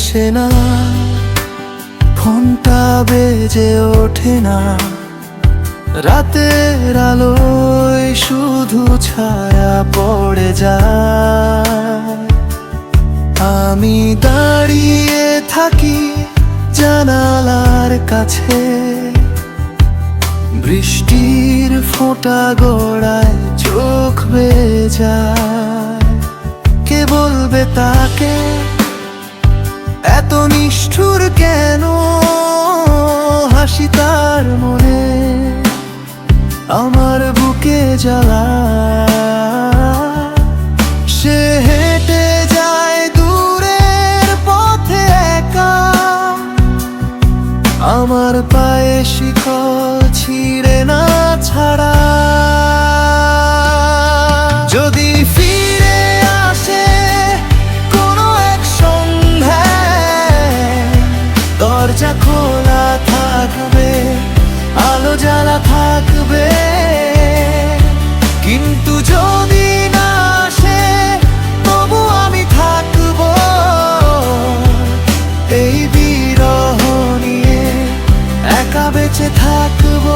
আসে না ফোনটা বেজে ওঠে না। রাতের আলোয় শুধু ছায়া পড়ে যায়। আমি দাঁড়িয়ে থাকি জানালার কাছে। বৃষ্টির ফোঁটা গোড়ায় চোখ বেয়ে যায় কে বলবে তাকে? এত নিষ্ঠুর কেন? আমার পায়ে শিকল ছিঁড়ে না ছাড়া। যদি ফিরে আসে কোনো এক সন্ধ্যায় দরজা খোলা থাকবে, আলো জ্বালা থাকবে। কিন্তু যদি বেঁচে থাকব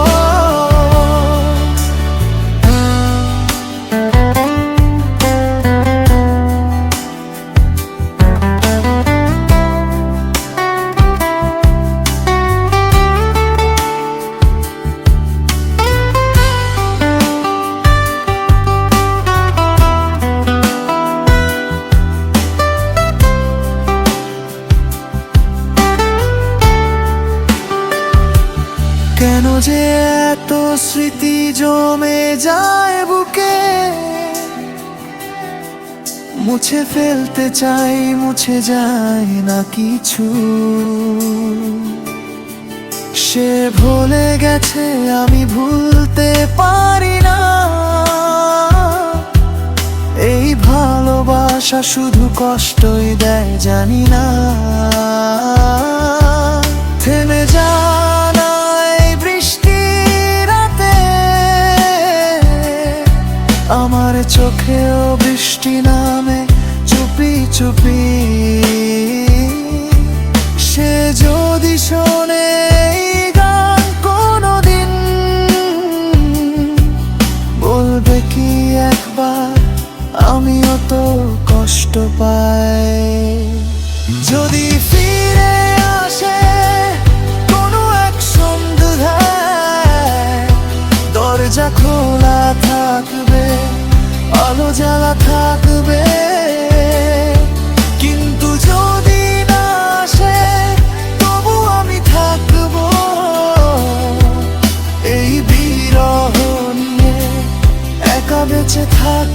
যে এত স্মৃতি জমে যায় বুকে, মুছে ফেলতে চাই, মুছে যায় না কিছু। সে ভুলে গেছে আমি ভুলতে পারি না। এই ভালোবাসা শুধু কষ্টই দেয়, জানি না। আমার চোখেও বৃষ্টি নামে চুপি চুপি। সে যদি শোনে গান কোনোদিন, বলবে কি একবার আমিও তো কষ্ট পাই। যদি জ্বালা থাকবে। কিন্তু যদি না আসে, তবু আমি থাকব। এই বিরহ নিয়ে একা বেঁচে থাক